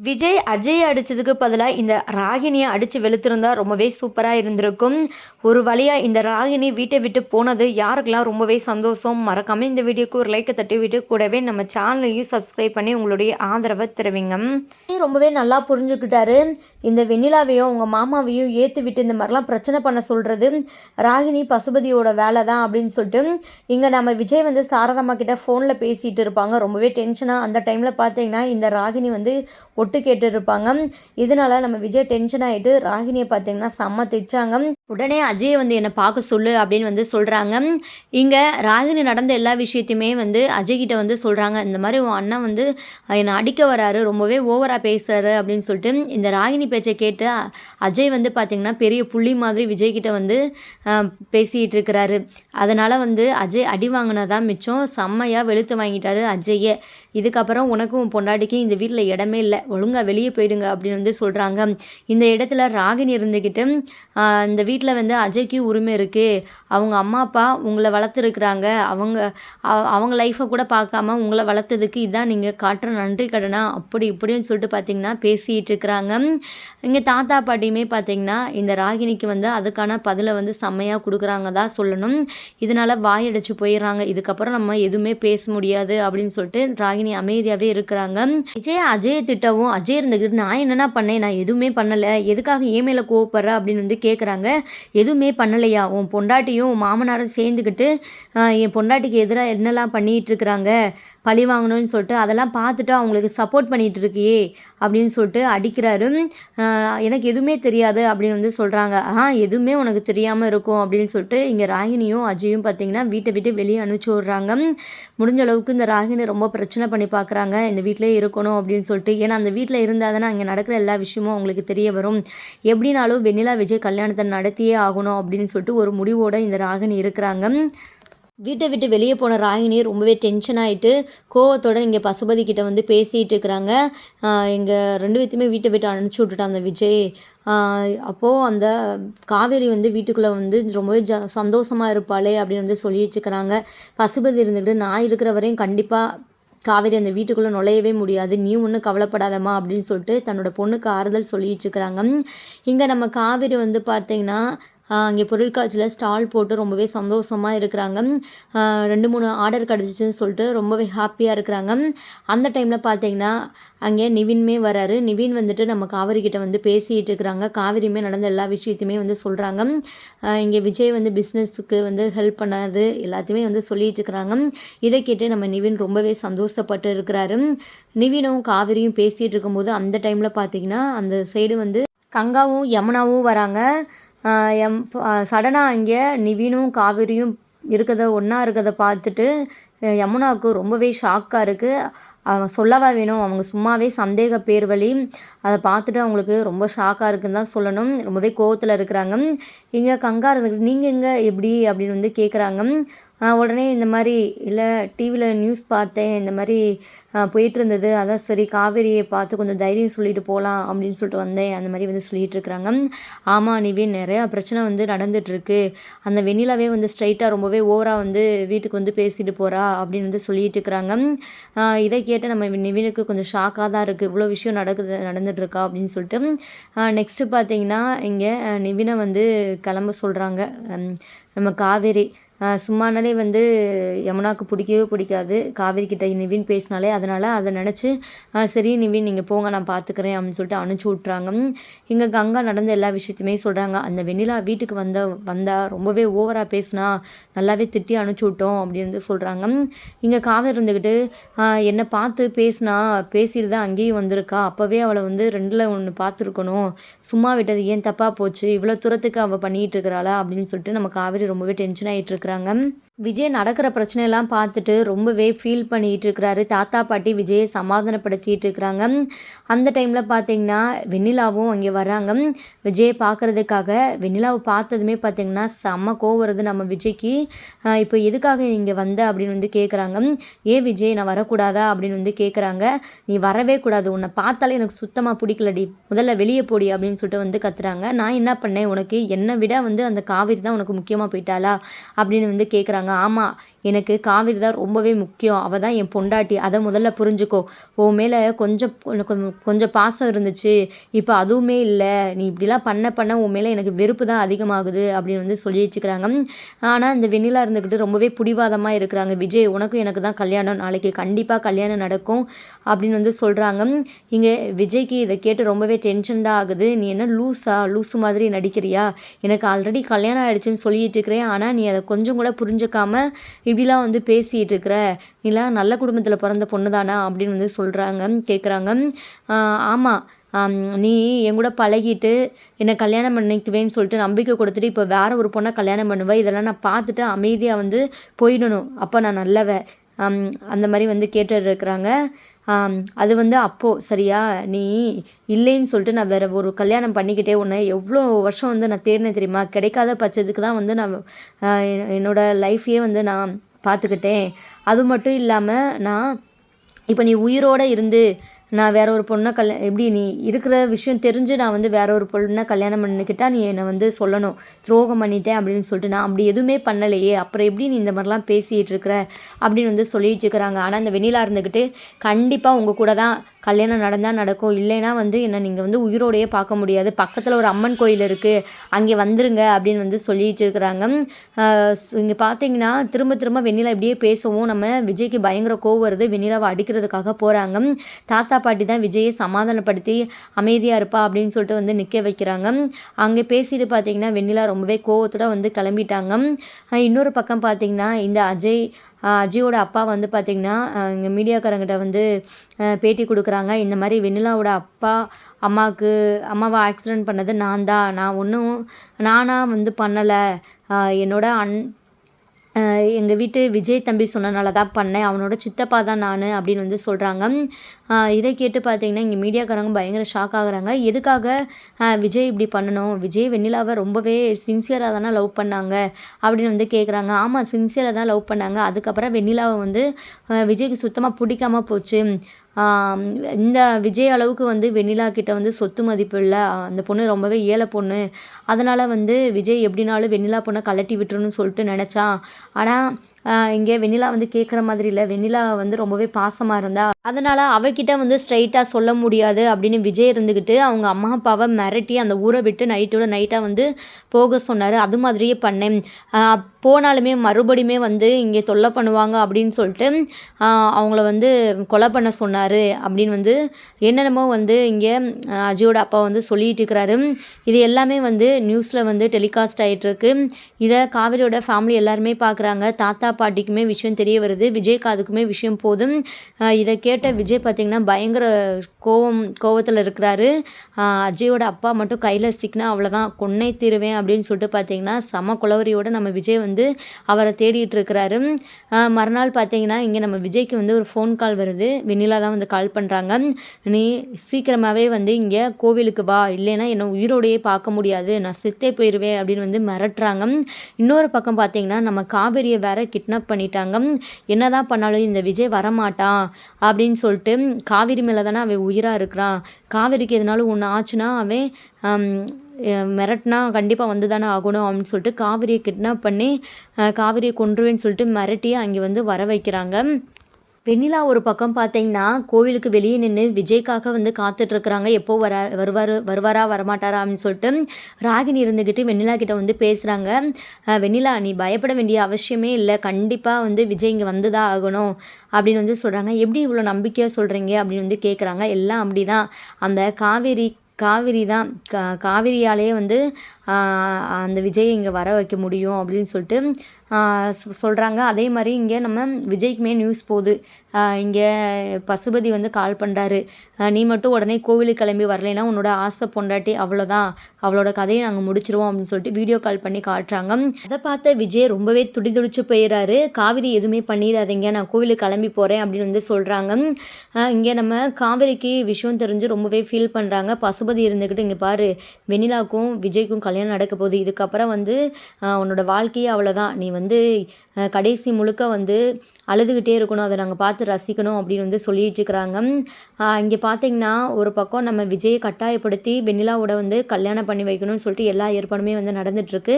விஜய் அஜய் அடித்ததுக்கு பதிலாக இந்த ராகினியை அடித்து வெளுத்திருந்தா ரொம்பவே சூப்பராக இருந்திருக்கும். ஒரு வழியாக இந்த ராகினி வீட்டை விட்டு போனது யாருக்கெல்லாம் ரொம்பவே சந்தோஷம்? மறக்காமல் இந்த வீடியோக்கு ஒரு லைக்கை தட்டி விட்டு கூடவே நம்ம சேனலையும் சப்ஸ்கிரைப் பண்ணி உங்களுடைய ஆதரவை தருவீங்க. ரொம்பவே நல்லா புரிஞ்சுக்கிட்டாரு. இந்த வெண்ணிலாவையும் உங்கள் மாமாவையும் ஏற்று விட்டு இந்த மாதிரிலாம் பிரச்சனை பண்ண சொல்கிறது ராகினி பசுபதியோட வேலை தான் அப்படின்னு சொல்லிட்டு இங்கே நம்ம விஜய் வந்து சாரதாம்மா கிட்ட ஃபோனில் பேசிகிட்டு இருப்பாங்க. ரொம்பவே டென்ஷனாக அந்த டைமில் பார்த்தீங்கன்னா இந்த ராகினி வந்து ஒட்டு கேட்டுருப்பாங்க இருப்பாங்க இதனால நம்ம விஜய் டென்ஷன் ஆகிட்டு ராகினியை பார்த்தீங்கன்னா செம்ம திச்சாங்க உடனே அஜய் வந்து என்னை பார்க்க சொல்லு அப்படின்னு வந்து சொல்கிறாங்க இங்கே ராகினி நடந்த எல்லா விஷயத்தையுமே வந்து அஜய்கிட்ட வந்து சொல்கிறாங்க இந்த மாதிரி உன் அண்ணன் வந்து என்னை அடிக்க வராரு ரொம்பவே ஓவராக பேசுகிறாரு அப்படின்னு சொல்லிட்டு இந்த ராகினி பேச்சை கேட்டு அஜய் வந்து பார்த்திங்கன்னா பெரிய புள்ளி மாதிரி விஜய்கிட்ட வந்து பேசிகிட்டு இருக்கிறாரு. அதனால் வந்து அஜய் அடி வாங்கினதான் மிச்சம் செம்மையாக வெளுத்து வாங்கிட்டாரு அஜயை இதுக்கப்புறம் உனக்கும் பொண்டாட்டிக்கும் இந்த வீட்டில் இடமே இல்லை. ஒழுங்காக வெளியே போயிடுங்க அப்படின்னு வந்து சொல்கிறாங்க இந்த இடத்துல ராகினி இருந்துக்கிட்டு இந்த வீட்டில் வந்து அஜய்க்கு உரிமை இருக்குது அவங்க அம்மா அப்பா உங்களை வளர்த்துருக்குறாங்க. அவங்க அவங்க லைஃப்பை கூட பார்க்காம உங்களை வளர்த்ததுக்கு இதான் நீங்கள் காட்டுற நன்றி கடனா? அப்படி இப்படின்னு சொல்லிட்டு பார்த்தீங்கன்னா பேசிகிட்டு இருக்கிறாங்க. இங்கே தாத்தா பாட்டியுமே பார்த்தீங்கன்னா இந்த ராகினிக்கு வந்து அதுக்கான பதிலை வந்து செம்மையாக கொடுக்குறாங்க தான் சொல்லணும். இதனால் வாயடைச்சு போயிடுறாங்க. இதுக்கப்புறம் நம்ம எதுவுமே பேச முடியாது அப்படின்னு சொல்லிட்டு ராகினி அமைதியாகவே இருக்கிறாங்க. விஜய் அஜய் திட்டவும் அஜய் இருந்துக்கிட்டு நான் என்னென்ன பண்ணேன்? நான் எதுவுமே பண்ணலை. எதுக்காக ஏமேல கோவப்படுற அப்படின்னு வந்து கேட்குறாங்க எதுவுமே பண்ணலையா? உன் பொண்டாட்டியும் மாமனாரும் சேர்ந்துக்கிட்டு என் பொண்டாட்டிக்கு எதிராக என்னெல்லாம் பண்ணிகிட்ருக்குறாங்க பழி வாங்கணும்னு சொல்லிட்டு அதெல்லாம் பார்த்துட்டு அவங்களுக்கு சப்போர்ட் பண்ணிகிட்டு இருக்கியே அப்படின்னு சொல்லிட்டு அடிக்கிறாரு. எனக்கு எதுவுமே தெரியாது அப்படின்னு வந்து சொல்கிறாங்க ஆ எதுவுமே உனக்கு தெரியாமல் இருக்கும் அப்படின்னு சொல்லிட்டு இங்கே ராகினியும் அஜயும் பார்த்தீங்கன்னா வீட்டை விட்டு வெளியே அனுப்பிச்சி விட்றாங்க. முடிஞ்ச அளவுக்கு இந்த ராகினி ரொம்ப பிரச்சனை பண்ணி பார்க்குறாங்க. இந்த வீட்டிலே இருக்கணும் அப்படின்னு சொல்லிட்டு. ஏன்னா அந்த வீட்டில் இருந்தால் தானே அங்கே நடக்கிற எல்லா விஷயமும் அவங்களுக்கு தெரிய வரும். எப்படினாலும் வெண்ணிலா விஜய் கல்யாணத்தை நடத்தியே ஆகணும் அப்படின்னு சொல்லிட்டு ஒரு முடிவோடு இந்த ராகினி இருக்கிறாங்க. வீட்டை விட்டு வெளியே போன ராகினி ரொம்பவே டென்ஷன் ஆகிட்டு கோவத்தோட இங்கே பசுபதி கிட்ட வந்து பேசிகிட்டு இருக்கிறாங்க. எங்கள் ரெண்டு பேர்த்தையுமே வீட்டை விட்டு அனுப்பிச்சி விட்டுட்டான் அந்த விஜய். அப்போது அந்த காவேரி வந்து வீட்டுக்குள்ளே வந்து ரொம்பவே ஜ சந்தோஷமாக இருப்பாளே அப்படின்னு வந்து சொல்லி வச்சுக்கிறாங்க பசுபதி இருந்துக்கிட்டு நான் இருக்கிற வரையும் கண்டிப்பாக காவேரி அந்த வீட்டுக்குள்ளே நுழையவே முடியாது. நீ ஒன்றும் கவலைப்படாதம்மா அப்படின்னு சொல்லிட்டு தன்னோட பொண்ணுக்கு ஆறுதல் சொல்லிட்டு இருக்கிறாங்க. இங்கே நம்ம காவேரி வந்து பார்த்திங்கன்னா அங்கே பொருட்காட்சியில் ஸ்டால் போட்டு ரொம்பவே சந்தோஷமாக இருக்கிறாங்க. ரெண்டு மூணு ஆர்டர் கிடச்சிச்சின்னு சொல்லிட்டு ரொம்பவே ஹாப்பியாக இருக்கிறாங்க. அந்த டைமில் பார்த்தீங்கன்னா அங்கே நிவின்மே வராரு. நிவின் வந்துட்டு நம்ம காவிரிக்கிட்ட வந்து பேசிகிட்டு இருக்கிறாங்க. காவிரியுமே நடந்த எல்லா விஷயத்தையுமே வந்து சொல்கிறாங்க இங்கே விஜய் வந்து பிஸ்னஸுக்கு வந்து ஹெல்ப் பண்ணாது எல்லாத்தையுமே வந்து சொல்லிட்டு இருக்கிறாங்க. இதை கேட்டு நம்ம நிவின் ரொம்பவே சந்தோஷப்பட்டு இருக்கிறாரு. நிவினும் காவிரியும் பேசிகிட்டு இருக்கும்போது அந்த டைமில் பார்த்தீங்கன்னா அந்த சைடு வந்து கங்காவும் யமுனாவும் வராங்க. எம் சடனாக அங்கே நிவினும் காவிரியும் இருக்கிறத ஒன்றா இருக்கிறத பார்த்துட்டு யமுனாவுக்கு ரொம்பவே ஷாக்காக இருக்குது அவன் சொல்லவா வேணும்? அவங்க சும்மாவே சந்தேக பேர் வழி அதை பார்த்துட்டு அவங்களுக்கு ரொம்ப ஷாக்காக இருக்குன்னு தான் சொல்லணும். ரொம்பவே கோவத்தில் இருக்கிறாங்க. இங்கே கங்கா இருந்துக்கிட்டு நீங்கள் எங்கே? எப்படி? அப்படின்னு வந்து கேட்குறாங்க உடனே இந்த மாதிரி இல்லை டிவியில் நியூஸ் பார்த்தேன் இந்த மாதிரி போயிட்டுருந்தது. அதான் சரி காவேரியை பார்த்து கொஞ்சம் தைரியம் சொல்லிட்டு போகலாம் அப்படின்னு சொல்லிட்டு வந்தேன். அந்த மாதிரி வந்து சொல்லிகிட்டு இருக்கிறாங்க ஆமாம் நிவின் நிறையா பிரச்சனை வந்து நடந்துகிட்ருக்கு அந்த வெண்ணிலாவே வந்து ஸ்ட்ரைட்டாக ரொம்பவே ஓவராக வந்து வீட்டுக்கு வந்து பேசிட்டு போகிறா அப்படின்னு வந்து சொல்லிட்டு இருக்கிறாங்க இதை கேட்டு நம்ம நிவினுக்கு கொஞ்சம் ஷாக்காக தான் இருக்குது இவ்வளோ விஷயம் நடக்குது நடந்துகிட்ருக்கா அப்படின்னு சொல்லிட்டு. நெக்ஸ்ட்டு பார்த்தீங்கன்னா இங்கே நிவினை வந்து கிளம்ப சொல்கிறாங்க நம்ம காவேரி. சும்மானாலே வந்து யமுனாவுக்கு பிடிக்கவே பிடிக்காது. காவேரி கிட்ட நிவின் பேசினாலே அதனால் அதை நினச்சி சரி நிவின் நீங்கள் போங்க நான் பார்த்துக்கிறேன் அப்படின்னு சொல்லிட்டு அனுப்பிச்சி விட்றாங்க இங்கே கங்கா நடந்த எல்லா விஷயத்தையுமே சொல்கிறாங்க அந்த வெண்ணிலா வீட்டுக்கு வந்த வந்தால் ரொம்பவே ஓவராக பேசினா நல்லாவே திட்டி அனுப்பிச்சி விட்டோம் அப்படின்னு வந்து சொல்கிறாங்க இங்கே காவேரி இருந்துக்கிட்டு என்னை பார்த்து பேசினா பேசிட்டு தான் அங்கேயும் வந்திருக்கா. அப்போவே அவளை வந்து ரெண்டில் ஒன்று பார்த்துருக்கணும். சும்மா விட்டது ஏன் தப்பாக போச்சு? இவ்வளோ தூரத்துக்கு அவள் பண்ணிகிட்டு இருக்கிறாளா? அப்படின்னு சொல்லிட்டு நம்ம காவேரி ரொம்பவே டென்ஷன் ஆகிட்டு சொல்கிறாங்க விஜய் நடக்கிற பிரச்சனையெல்லாம் பார்த்துட்டு ரொம்பவே ஃபீல் பண்ணிகிட்டு இருக்கிறாரு. தாத்தா பாட்டி விஜயை சமாதானப்படுத்திட்டு இருக்கிறாங்க. அந்த டைமில் பார்த்தீங்கன்னா வெண்ணிலாவும் அங்கே வராங்க விஜயை பார்க்குறதுக்காக வெண்ணிலாவை பார்த்ததுமே பார்த்தீங்கன்னா செம்ம கோவம் வருது நம்ம விஜய்க்கு. இப்போ எதுக்காக இங்கே வந்த அப்படின்னு வந்து கேட்குறாங்க ஏன் விஜய் நான் வரக்கூடாதா அப்படின்னு வந்து கேட்குறாங்க நீ வரவே கூடாது. உன்னை பார்த்தாலே எனக்கு சுத்தமாக பிடிக்கலடி. முதல்ல வெளியே போடி அப்படின்னு சொல்லிட்டு வந்து கத்துறாங்க. நான் என்ன பண்ணேன்? உனக்கு என்னை விட வந்து அந்த காவிரி தான் உனக்கு முக்கியமாக போயிட்டாளா? அப்படி அப்படின்னு வந்து கேட்குறாங்க ஆமாம் எனக்கு காவிரி தான் ரொம்பவே முக்கியம். அவள் தான் என் பொண்டாட்டி. அதை முதல்ல புரிஞ்சுக்கோ. உன் மேலே கொஞ்சம் கொஞ்சம் கொஞ்சம் பாசம் இருந்துச்சு. இப்போ அதுவுமே இல்லை. நீ இப்படிலாம் பண்ண பண்ண உன் மேலே எனக்கு வெறுப்பு தான் அதிகமாகுது அப்படின்னு வந்து சொல்லி வச்சுக்கிறாங்க. ஆனால் இந்த வெண்ணிலா இருந்துக்கிட்டு ரொம்பவே பிடிவாதமாக இருக்கிறாங்க. விஜய் உனக்கும் எனக்கு தான் கல்யாணம். நாளைக்கு கண்டிப்பாக கல்யாணம் நடக்கும் அப்படின்னு வந்து சொல்கிறாங்க இங்கே விஜய்க்கு இதை கேட்டு ரொம்பவே டென்ஷன் தான் ஆகுது. நீ என்ன லூஸா லூஸு மாதிரி நடிக்கிறியா? எனக்கு ஆல்ரெடி கல்யாணம் ஆகிடுச்சுன்னு சொல்லிட்டு இருக்கிறேன். ஆனால் நீ அதை கொஞ்சம் கொஞ்சம் கூட புரிஞ்சுக்காம இப்படிலாம் வந்து பேசிகிட்டு இருக்கிற நீலாம் நல்ல குடும்பத்தில் பிறந்த பொண்ணு தானா அப்படின்னு வந்து சொல்கிறாங்க கேட்குறாங்க ஆமாம் நீ என் கூட பழகிட்டு என்னை கல்யாணம் பண்ணிக்குவேன்னு சொல்லிட்டு நம்பிக்கை கொடுத்துட்டு இப்போ வேற ஒரு பொண்ணை கல்யாணம் பண்ணுவேன் இதெல்லாம் நான் பார்த்துட்டு அமைதியாக வந்து போயிடணும். அப்போ நான் நல்லவ. அந்த மாதிரி வந்து கேட்டு இருக்கிறாங்க அது வந்து அப்போது சரியா? நீ இல்லைன்னு சொல்லிட்டு நான் வேறு ஒரு கல்யாணம் பண்ணிக்கிட்டே உன்னை எவ்வளோ வருஷம் வந்து நான் தேடினேன் தெரியுமா? கிடைக்காத பட்சத்துக்கு தான் வந்து நான் என்னோடய லைஃப்பையே வந்து நான் பார்த்துக்கிட்டேன். அது மட்டும் இல்லாமல் நான் இப்போ நீ உயிரோடு இருந்து நான் வேற ஒரு பொண்ணை கல்யா எப்படி நீ இருக்கிற விஷயம் தெரிஞ்சு நான் வந்து வேற ஒரு பொண்ணை கல்யாணம் பண்ணிக்கிட்டால் நீ என்னை வந்து சொல்லணும். துரோகம் பண்ணிட்டேன் அப்படின்னு சொல்லிட்டு நான் அப்படி எதுவுமே பண்ணலையே. அப்புறம் எப்படி நீ இந்த மாதிரிலாம் பேசிகிட்டு இருக்கிற அப்படின்னு வந்து சொல்லிட்டு இருக்கிறாங்க. ஆனால் இந்த வெண்ணிலா இருந்துக்கிட்டு கண்டிப்பாக உங்கள் கூட தான் கல்யாணம் நடந்தால் நடக்கும். இல்லைன்னா வந்து என்னை நீங்கள் வந்து உயிரோடையே பார்க்க முடியாது. பக்கத்தில் ஒரு அம்மன் கோயில் இருக்குது அங்கே வந்துருங்க அப்படின்னு வந்து சொல்லிட்டு இருக்கிறாங்க. இங்கே பார்த்தீங்கன்னா திரும்ப திரும்ப வெண்ணிலா இப்படியே பேசவும் நம்ம விஜய்க்கு பயங்கர கோவம் வருது. வெண்ணிலாவை அடிக்கிறதுக்காக போகிறாங்க தாத்தா பாட்டி தான் விஜயை சமாதானப்படுத்தி அமைதியாக இருப்பா அப்படின்னு சொல்லிட்டு வந்து நிற்க வைக்கிறாங்க. அங்கே பேசிட்டு பார்த்தீங்கன்னா வெண்ணிலா ரொம்பவே கோவத்தோட வந்து கிளம்பிட்டாங்க. இன்னொரு பக்கம் பார்த்தீங்கன்னா இந்த அஜய் அஜயோட அப்பா வந்து பார்த்திங்கன்னா இங்கே மீடியாக்காரங்கிட்ட வந்து பேட்டி கொடுக்குறாங்க. இந்த மாதிரி வெண்ணிலாவோட அப்பா அம்மாவுக்கு அம்மாவை ஆக்சிடெண்ட் பண்ணது நான் தான். நான் ஒன்றும் நானாக வந்து பண்ணலை. என்னோட அன் எங்கள் வீட்டு விஜய் தம்பி சொன்னனால தான் பண்ணேன். அவனோட சித்தப்பா தான் நான் அப்படின்னு வந்து சொல்கிறாங்க இதை கேட்டு பார்த்தீங்கன்னா இங்கே மீடியாக்காரங்க பயங்கர ஷாக் ஆகுறாங்க. எதுக்காக விஜய் இப்படி பண்ணணும்? விஜய் வெண்ணிலாவை ரொம்பவே சின்சியராக தானே லவ் பண்ணாங்க அப்படின்னு வந்து கேட்குறாங்க ஆமாம் சின்சியராக தான் லவ் பண்ணாங்க. அதுக்கப்புறம் வெண்ணிலாவை வந்து விஜய்க்கு சுத்தமாக பிடிக்காம போச்சு. இந்த விஜய் அளவுக்கு வந்து வெண்ணிலா கிட்ட வந்து சொத்து மதிப்பு இல்லை. அந்த பொண்ணு ரொம்பவே ஏழை பொண்ணு. அதனால் வந்து விஜய் எப்படினாலும் வெண்ணிலா பொண்ணை கலட்டி விட்டுருன்னு சொல்லிட்டு நினச்சான். ஆனால் இங்கே வெண்ணிலா வந்து கேட்குற மாதிரி இல்லை. வெண்ணிலா வந்து ரொம்பவே பாசமாக இருந்தா அதனால் அவகிட்ட வந்து ஸ்ட்ரைட்டாக சொல்ல முடியாது அப்படின்னு விஜய் இருந்துக்கிட்டு அவங்க அம்மா அப்பாவை மிரட்டி அந்த ஊரை விட்டு நைட்டோட நைட்டாக வந்து போக சொன்னார். அது மாதிரியே பண்ணேன். போனாலுமே மறுபடியுமே வந்து இங்கே தொல்லை பண்ணுவாங்க அப்படின்னு சொல்லிட்டு அவங்கள வந்து கொலை பண்ண சொன்னார் அப்படின்னு வந்து என்னென்னமோ வந்து இங்கே அஜயோட அப்பா வந்து சொல்லிட்டு இருக்கிறாரு. இது எல்லாமே வந்து நியூஸில் வந்து டெலிகாஸ்ட் ஆகிட்டுருக்கு இதை காவிரியோட ஃபேமிலி எல்லாருமே பார்க்குறாங்க தாத்தா பாட்டிக்குமே விஷயம் தெரிய வருது. விஜய் காதுக்குமே விஷயம் போதும். இதை கேட்ட விஜய் பார்த்திங்கன்னா பயங்கர கோவம் கோவத்தில் இருக்கிறாரு. அஜயோட அப்பா மட்டும் கையில் சிக்கினா அவ்வளோதான் கொன்னை தீருவேன் அப்படின்னு சொல்லிட்டு பார்த்தீங்கன்னா சம குலவரியோடு நம்ம விஜய் வந்து அவரை தேடிட்டு இருக்கிறாரு. மறுநாள் பார்த்தீங்கன்னா இங்கே நம்ம விஜய்க்கு வந்து ஒரு ஃபோன் கால் வருது. வெண்ணிலா தான் வந்து கால் பண்ணுறாங்க நீ சீக்கிரமாகவே வந்து இங்கே கோவிலுக்கு வா. இல்லைன்னா என்னை உயிரோடையே பார்க்க முடியாது. நான் சித்தே போயிடுவேன் அப்படின்னு வந்து மிரட்டுறாங்க. இன்னொரு பக்கம் பார்த்தீங்கன்னா நம்ம காவேரியை வேற கிட்னாப் பண்ணிட்டாங்க. என்னதான் பண்ணாலும் இந்த விஜய் வரமாட்டான் அப்படின்னு சொல்லிட்டு காவிரி மேலே தானே அவன் உயிராக இருக்கிறான். காவிரிக்கு எதனாலும் ஒன்று ஆச்சுன்னா அவன் மிரட்டினா கண்டிப்பாக வந்து தானே ஆகணும் அப்படின்னு சொல்லிட்டு காவிரியை கிட்னாப் பண்ணி காவிரியை கொன்றுவேன்னு சொல்லிட்டு மிரட்டி அங்கே வந்து வர வைக்கிறாங்க. வெண்ணிலா ஒரு பக்கம் பார்த்தீங்கன்னா கோவிலுக்கு வெளியே நின்று விஜய்க்காக வந்து காத்துட்ருக்குறாங்க. எப்போ வரா வருவார் வருவாரா வரமாட்டாரா அப்படின்னு சொல்லிட்டு ராகினி இருந்துக்கிட்டு வெண்ணிலா கிட்ட வந்து பேசுகிறாங்க வெண்ணிலா நீ பயப்பட வேண்டிய அவசியமே இல்லை. கண்டிப்பாக வந்து விஜய் இங்கே வந்து தான் ஆகணும் அப்படின்னு வந்து சொல்கிறாங்க எப்படி இவ்வளோ நம்பிக்கையாக சொல்கிறீங்க அப்படின்னு வந்து கேட்குறாங்க எல்லாம் அப்படி தான் அந்த காவேரி காவிரி தான். கா காவிரியாலேயே வந்து அந்த விஜயை இங்கே வர வைக்க முடியும் அப்படின்னு சொல்லிட்டு சொல்கிறாங்க அதே மாதிரி இங்கே நம்ம விஜய்க்குமே நியூஸ் போகுது. இங்கே பசுபதி வந்து கால் பண்ணுறாரு நீ மட்டும் உடனே கோவிலுக்கு கிளம்பி வரலைன்னா உன்னோட ஆசை பொண்டாட்டி அவ்வளோதான் அவளோட கதையை நாங்கள் முடிச்சிருவோம் அப்படின்னு சொல்லிட்டு வீடியோ கால் பண்ணி காட்டுறாங்க. அதை பார்த்த விஜய் ரொம்பவே துடி துடிச்சு போயிடுறாரு காவிரி எதுவுமே பண்ணிடாதீங்க. நான் கோவிலுக்கு கிளம்பி போகிறேன் அப்படின்னு வந்து சொல்கிறாங்க இங்கே நம்ம காவிரிக்கு விஷயம் தெரிஞ்சு ரொம்பவே ஃபீல் பண்ணுறாங்க பசுபதி இருந்துக்கிட்டு இங்கே பாரு வெண்ணிலாவுக்கும் விஜய்க்கும் கல் கல்யாணம் நடக்க போகுது. இதுக்கப்புறம் வந்து உன்னோட வாழ்க்கையே அவ்வளோதான் நீ வந்து கடைசி முழுக்க வந்து அழுதுகிட்டே இருக்கணும். அதை நாங்கள் பார்த்து ரசிக்கணும் அப்படின்னு வந்து சொல்லிட்டு இருக்கிறாங்க. இங்கே பார்த்தீங்கன்னா ஒரு பக்கம் நம்ம விஜயை கட்டாயப்படுத்தி வெண்ணிலாவோட வந்து கல்யாணம் பண்ணி வைக்கணும்னு சொல்லிட்டு எல்லா ஏற்பாடுமே வந்து நடந்துகிட்ருக்கு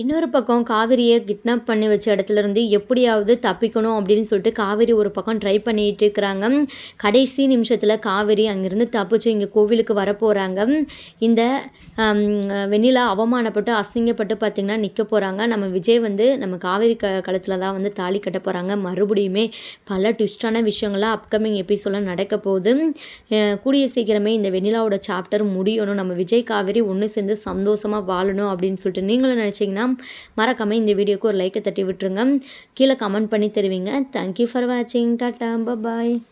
இன்னொரு பக்கம் காவிரியை கிட்னாப் பண்ணி வச்ச இடத்துல இருந்து எப்படியாவது தப்பிக்கணும் அப்படின்னு சொல்லிட்டு காவிரி ஒரு பக்கம் ட்ரை பண்ணிட்டு இருக்கிறாங்க. கடைசி நிமிஷத்தில் காவிரி அங்கேருந்து தப்பிச்சு இங்கே கோவிலுக்கு வரப்போகிறாங்க இந்த வெண்ணிலா அவமானப்பட்டு அசிங்கப்பட்டு பார்த்திங்கன்னா நிற்க போகிறாங்க நம்ம விஜய் வந்து நம்ம காவிரி க களத்தில் தான் வந்து தாலி கட்ட போகிறாங்க மறுபடியுமே பல ட்விஸ்டான விஷயங்கள்லாம் அப்கமிங் எபிசோடில் நடக்க போகுது. கூடிய சீக்கிரமே இந்த வெண்ணிலாவோட சாப்டர் முடியணும். நம்ம விஜய் காவேரி ஒன்று சேர்ந்து சந்தோஷமாக வாழணும் அப்படின்னு சொல்லிட்டு நீங்களும் நினச்சிங்கன்னா மறக்காமல் இந்த வீடியோக்கு ஒரு லைக்கை தட்டி விட்டுருங்க. கீழே கமெண்ட் பண்ணி தருவீங்க. தேங்க்யூ ஃபார் வாட்சிங் டாட்டா பாய்